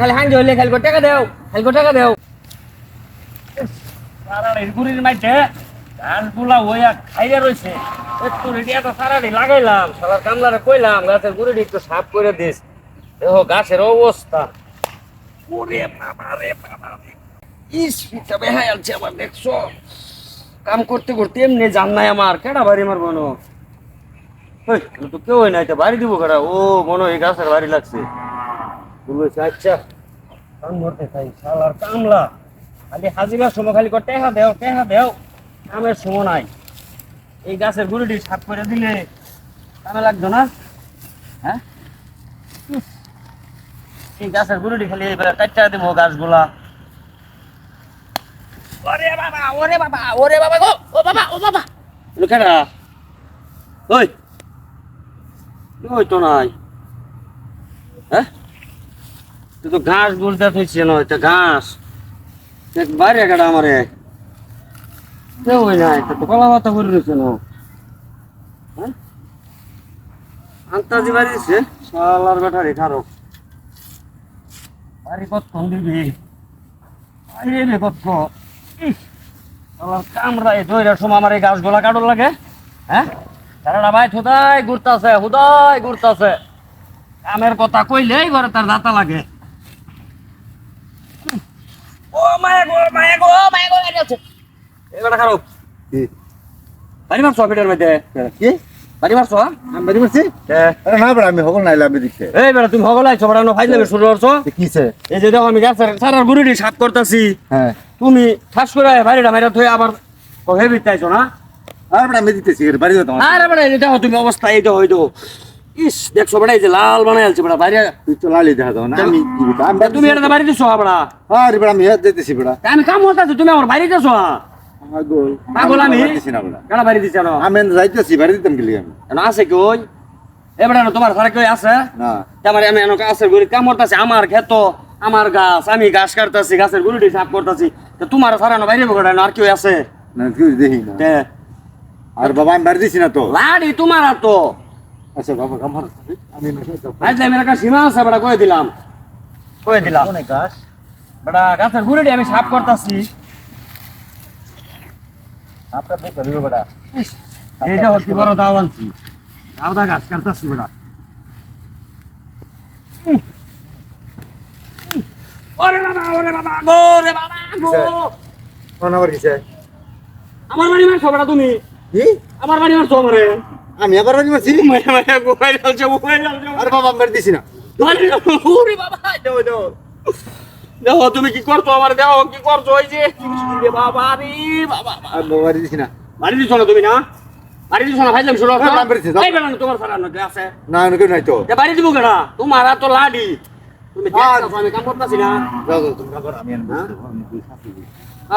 খালি হাঙ্গি হইলে খালি টাকা দেও, খালি টাকা দেও। মাইতে গাছগুলা ওয়া খাইয়া রইছে। একটু রেডি এত সারাড়ি লাগাইলাম সালার কামলারে কইলাম, গাছের গুড়িটি একটু সাফ করে দিস। দেখো, গাছের অবস্থা। ওরে বাবা রে বাবা ইস আলছে আমার দেখছ? কাম করতে করতে এমনি জান নাই আমার, কেডা বাড়ি মারবো না? ওই তো কেউ নাই, তো বাড়ি দিব কেডা? ও, মনে এই গাছের বাড়ি লাগছে। বলছে আচ্ছা কাম করতে চাই, শালার কামলা। খালি হাজিরার সময় খালি করে, টেহা দেও টেহা দেও। কামের সময় নাই। এই গাছের গুড়িটি সাফ করে দিলে কামে লাগতো না? হ্যাঁ? এই গাছের গুড়িটি খালি এবারে কাটটা দেবো গাছগুলা। ওরে বাবা ওরে বাবা ওরে বাবা গো, ও বাবা ও বাবা। লোকেরা ওই ওই তো নাই। হ্যাঁ? তো ঘাস বলতে থাকছে না এটা ঘাস। বাইরে কাটা আমারে। কেউ ওই নাই তো কলা পাতা করে রয়েছে না। হ্যাঁ? আন্তাজি বাড়ি দিচ্ছে শালার বেটারি খারো। বাড়ি কতক্ষণ দিবি বাইরে রে কতক্ষণ ইস, শালার কামড়াই দইরার সময় আমার এই লাগে। হ্যাঁ? তারা ভাই হুদাই ঘুরতাছে হুদাই ঘুরতাছে। কামের কথা কইলেই ঘরে তার দাতা লাগে। ও মায়া গো মায়া গো মায়া গো লাগে আছে। এবারে খারাপ কি? বাড়ি মারছো পিঠের মধ্যে? কি? বাড়ি মারছো? আমি বাড়ি মারছি? আরে না বড় আমি হবল নাই লাভে দিচ্ছে এই বেড়া তুমি হগল আইছো বেড়া নো ফাইলে শুরু করছ? কিছে এই যে দেখো আমি গাছের সারার গুড়িটি সাফ করতেছি। হ্যাঁ। তুমি ঠাস করে বাড়িটা মাইরা থই আবার কহে বিতাইছো না? আর বড় আমি দিতেছি বাড়ি তো আরে বেড়া দেখো তুমি অবস্থা এই দেখো এই দেখো ইস দেখছ বেড়া এই যে লাল বানাই আলছে বেড়া বাইরে তুই তো লালি দেখা দাও না আমি কি? আমি তুমি এটা বাড়ি দিছো বেড়া আরে বড় আমি হেড দিতেছি বড় আমি কাম হতাছি তুমি আমার বাড়ি দিছো পাগল পাগল আমি? দিতেছি না বড় কেন বাড়ি দিছো না আমি যাইতেছি বাড়ি দিতাম কি আমি। কেন আছে কই এ বেড়া তোমার সারা কই আছে? না। আমার আমি এনকা আছে গুড়ি কাম করতেছি আমার ক্ষেত আমার গাছ আমি ঘাস কাটতেছি গাছের গুড়িটি সাফ করতেছি। তো তোমার সারা না বাইরে বকড়া আর কেউ আছে? না তুই দেখি না। আর বাবা আমি বাড়ি দিছি না তো। লাড়ি তোমার তো। আচ্ছা বাবা আমার আমি আজ আমি একটা সীমা আছে বেড়া কয়ে দিলাম। কয়ে দিলাম অনেক গাছ? বেড়া গাছের গুড়িটি আমি সাফ করতেছি। আপনার দেখো দিও বড়। এইটা হচ্ছে বড় দাও আনছি দাও দা গাছ কাটতেছি বেড়া। ওরে বাবা ওরে বাবা গো রে বাবা গো। কোন আবার কিছে আমার বাড়ি মারছো বেড়া তুমি? কি? আমার বাড়ি মারছো আমারে? আমি আবার বাড়ি মারছি? আরে বাবা বাড়ি দিছি না। ওরে বাবা দেও দেও দেখো তুমি কি করছ আমার? দেখো কি করছ ওই যে? বাবা রে বাবা বাবা। আর বাবা বাড়ি দিছি না। বাড়ি দিছো না তুমি না? বাড়ি দিছো না ভাইলাম হ্যাঁ, তোমার সারা আছে? না কেউ নাই তো। বাড়ি দিব কেডা? তোমার তো লাডি। তুমি আর- দেখছ আমি কাম করতেছি না। আমি আনব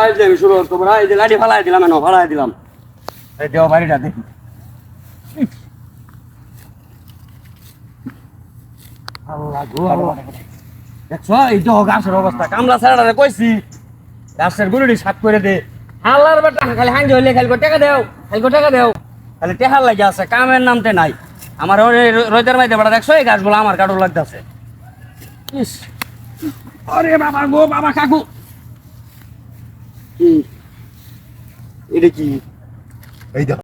এই যে আমি শুরু তোমরা এই যে লাডি ফালাই দিলাম এনো ফালাই দিলাম। এই দেও বাড়িটা দেখি আল্লাহ গো, আল্লাহ দেখছ, এই তো গাছের অবস্থা। কামলা ছাড়া কইছি, গাছের গুড়ি সাফ করে দে। হাল্লার বেটা খালি হাঙ্গি হইলে খালি টাকা দেও, খালি টাকা দেও। খালি টেহার লাগে আছে, কামের নামতে নাই। আমার রোদের মাইতে বেটা দেখছ, এই গাছগুলো আমার কাটু লাগতেছে। ইস। আরে বাবা গো, বাবা কাকু। কি? এটা কি? এই দেখো।